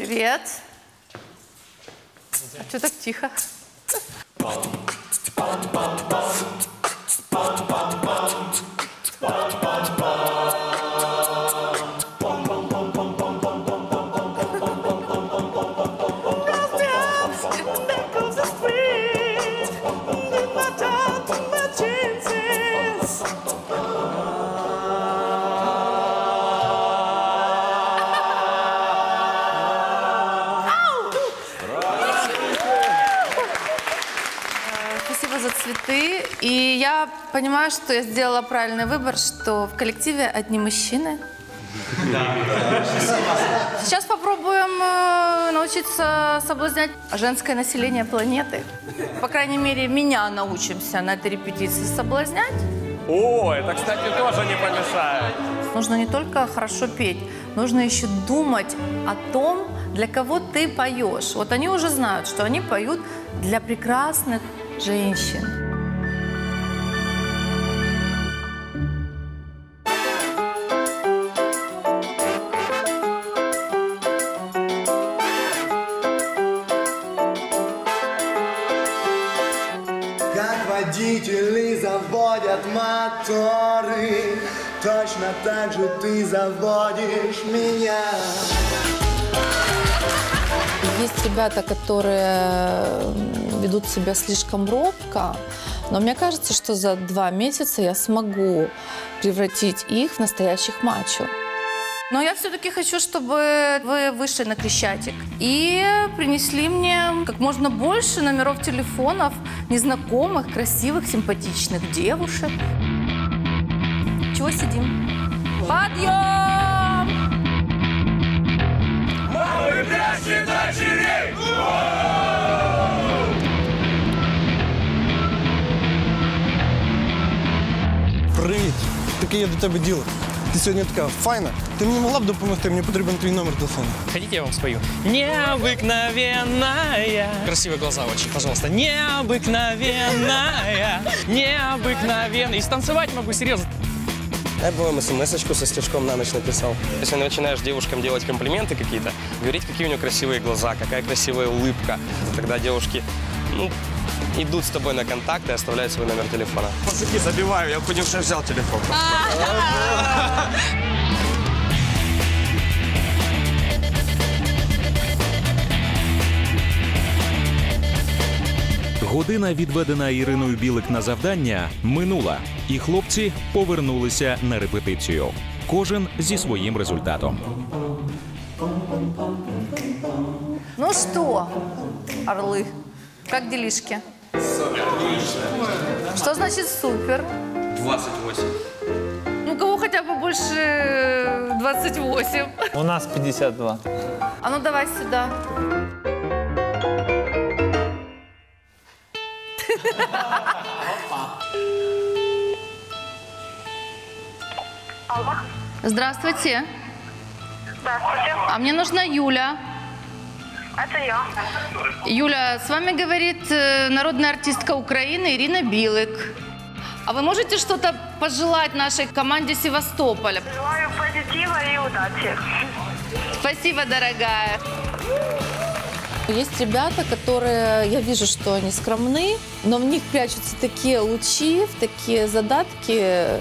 Привет. А что так тихо? Понимаю, что я сделала правильный выбор, что в коллективе одни мужчины. Сейчас попробуем э, научиться соблазнять женское население планеты. По крайней мере, меня научимся на этой репетиции соблазнять. О, это, кстати, тоже не помешает. Нужно не только хорошо петь, нужно еще думать о том, для кого ты поешь. Вот они уже знают, что они поют для прекрасных женщин. Моторы Точно так же ты заводишь меня Есть ребята, которые м, ведут себя слишком робко, но мне кажется, что за два месяца я смогу превратить их в настоящих мачо. Но я все-таки хочу, чтобы вы вышли на Крещатик и принесли мне как можно больше номеров телефонов незнакомых, красивых, симпатичных девушек Чего сидим? Подъем! Привіт! Таке є до тебе діло. Ти сьогодні така файна. Ти мені могла б допомогти, мені потрібен твій номер телефону. Хотите, я вам спою? Необыкновенная. Красивые глаза очень, пожалуйста. Необыкновенная. Необыкновенная. И станцевать могу, серьезно. Я бы вам смс-очку со стежком на ночь написал. Если начинаешь девушкам делать комплименты какие-то, говорить, какие у нее красивые глаза, какая красивая улыбка, тогда девушки, ну, идут с тобой на контакт и оставляют свой номер телефона. Пацаки, забиваю, я хоть уже взял телефон. Година, відведена Іриною Білик на завдання, минула, і хлопці повернулися на репетицію. Кожен зі своїм результатом. Ну что, орлы, как делишки? Что значит супер? 28. Ну, кого хотя бы больше 28. У нас 52. А ну давай сюда. Здравствуйте. Здравствуйте. А мне нужна Юля. Это я. Юля, с вами говорит э, народная артистка Украины Ирина Билык. А вы можете что-то пожелать нашей команде Севастополя? Желаю позитива и удачи. Спасибо, дорогая. Есть ребята, которые, я вижу, что они скромны, но в них прячутся такие лучи, такие задатки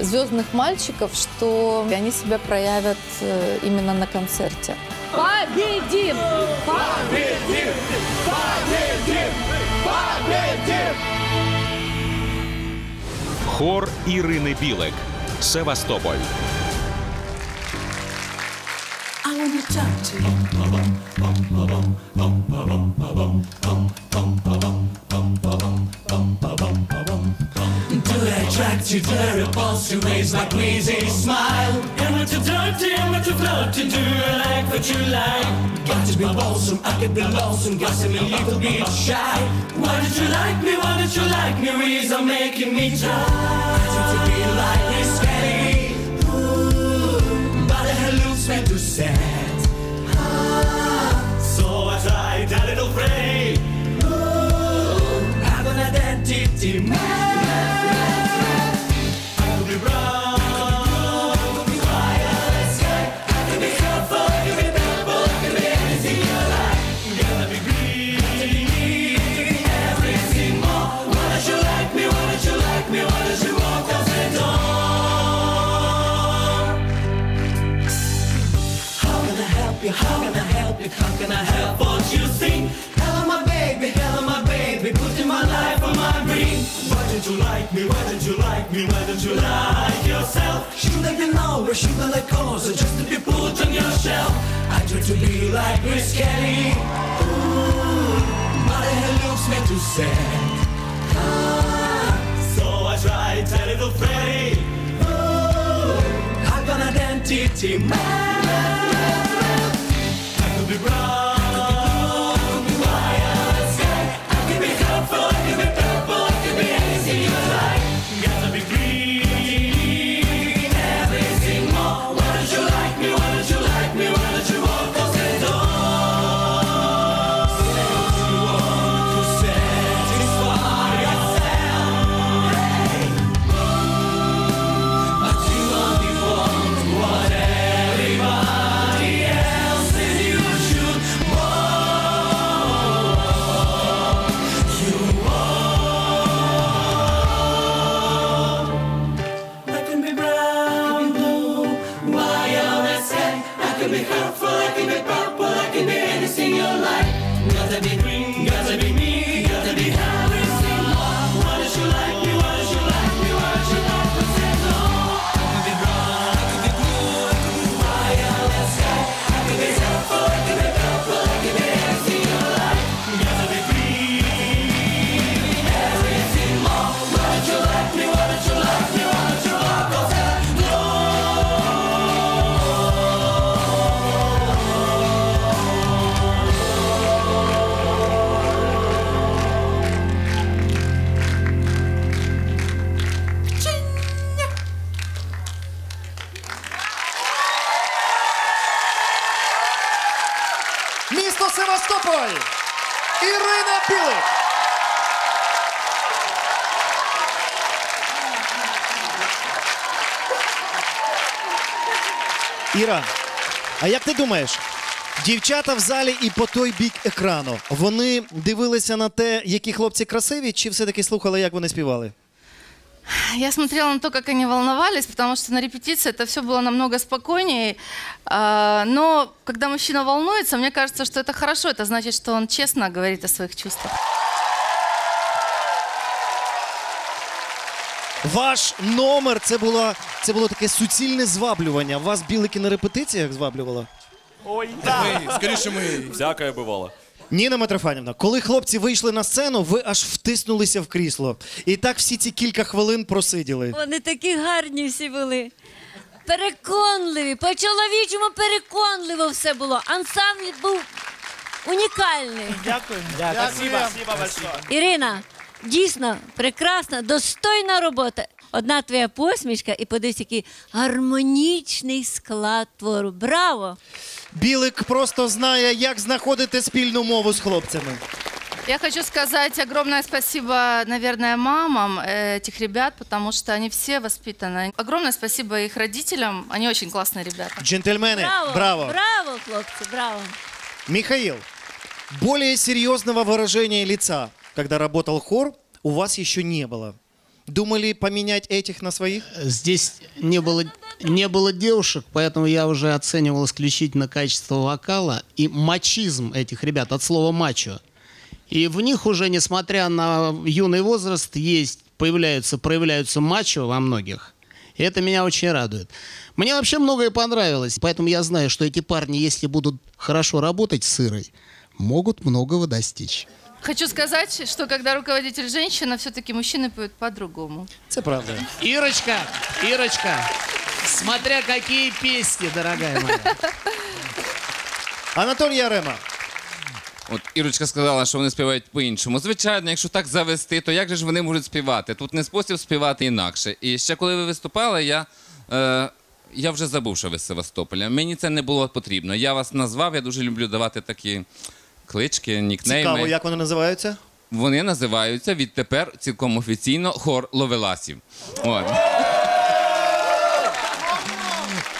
звездных мальчиков, что они себя проявят э, именно на концерте. Победим! Хор Ірини Білик. Севастополь. Attract you, to repulse you, raise my queasy smile. Am I too dirty, am I too flirty, do I like what you like? Got to be wholesome, I could be lonesome, be a little bit shy. Why did you like me, why did you like me, reason making me try? You like me? Why don't you like yourself? Should I be know or should I go? So just to be put on your shelf. I try to be like Miss Kelly. Ooh, but it looks me too sad. Ah, so I try to little Freddy. Ooh, I got an identity man. Can be hurtful, I can be purple, I can be anything you like. Gotta be green, gotta be me, Севастополь. Ірина Білик. Іра, а як ти думаєш? Дівчата в залі і по той бік екрану. Вони дивилися на те, які хлопці красиві, чи все-таки слухали, як вони співали? Я смотрела на то, как они волновались, потому что на репетиции это все было намного спокойнее. А, Но когда мужчина волнуется, мне кажется, что это хорошо. Это значит, что он честно говорит о своих чувствах. Ваш номер це було, це було таке суцільне зваблювання. Вас білики на репетиціях зваблювало? Ми, скоріше ми. Всякое бувало. Ніна Митрофанівна, коли хлопці вийшли на сцену, ви аж втиснулися в крісло. І так всі ці кілька хвилин просиділи. Вони такі гарні всі були. Переконливі, по-чоловічому переконливо все було. Ансамбль був унікальний. Дякую. Ірина, дійсно прекрасна, достойна робота. Одна твоя посмішка і подивись, який гармонічний склад твору. Браво! Білик просто знає, як знаходити спільну мову з хлопцями. Я хочу сказать огромное спасибо, наверное, мамам э, этих ребят, потому что они все воспитаны. Огромное спасибо их родителям, они очень классные ребята. Джентльмены, Браво! браво. Браво, хлопці, браво! Михаил, более серьезного выражения лица, когда работал хор, у вас еще не было. Думали поменять этих на своих? Здесь не было, не было девушек, поэтому я уже оценивал исключительно качество вокала и мачизм этих ребят, от слова мачо. И в них уже, несмотря на юный возраст, есть, появляются, проявляются мачо во многих. И это меня очень радует. Мне вообще многое понравилось, поэтому я знаю, что эти парни, если будут хорошо работать с Ирой, могут многого достичь. Хочу сказать, что когда руководитель женщина, все-таки мужчины поют по-другому. Это правда. Ирочка, Ирочка, смотря какие песни, дорогая моя. Анатолій Ярема. От Ірочка сказала, що вони співають по-іншому. Звичайно, якщо так завести, то як же ж вони можуть співати? Тут не спосіб співати інакше. І ще коли ви виступали, я, е, я вже забув, що ви з Севастополя. Мені це не було потрібно. Я вас назвав, я дуже люблю давати такі клички, нікнейми. Цікаво, як вони називаються? Вони називаються відтепер цілком офіційно хор Ловеласів. От.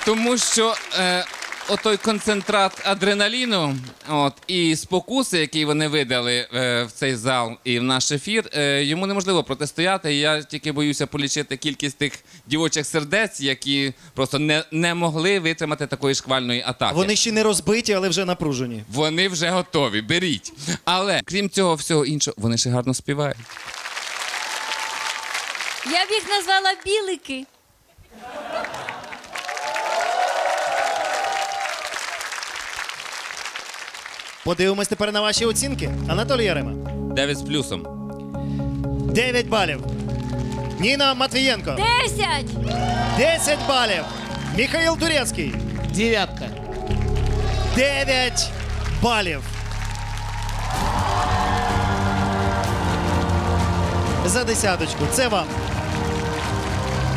Тому що е, отой концентрат адреналіну от, і спокуси, які вони видали е, в цей зал і в наш ефір, е, йому неможливо протистояти. Я тільки боюся полічити кількість тих дівочих сердець, які просто не, не могли витримати такої шквальної атаки. Вони ще не розбиті, але вже напружені. Вони вже готові, беріть. Але крім цього всього іншого, вони ще гарно співають. Я б їх назвала білики. Подивимось тепер на ваші оцінки. Анатолій Ярема. 9 з плюсом. 9 балів. Ніна Матвієнко. Десять! 10 балів. Михаїл Турецький. Дев'ятка. 9 балів. За десяточку. Це вам.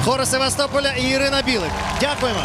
Хора Севастополя і Ірина Білик. Дякуємо.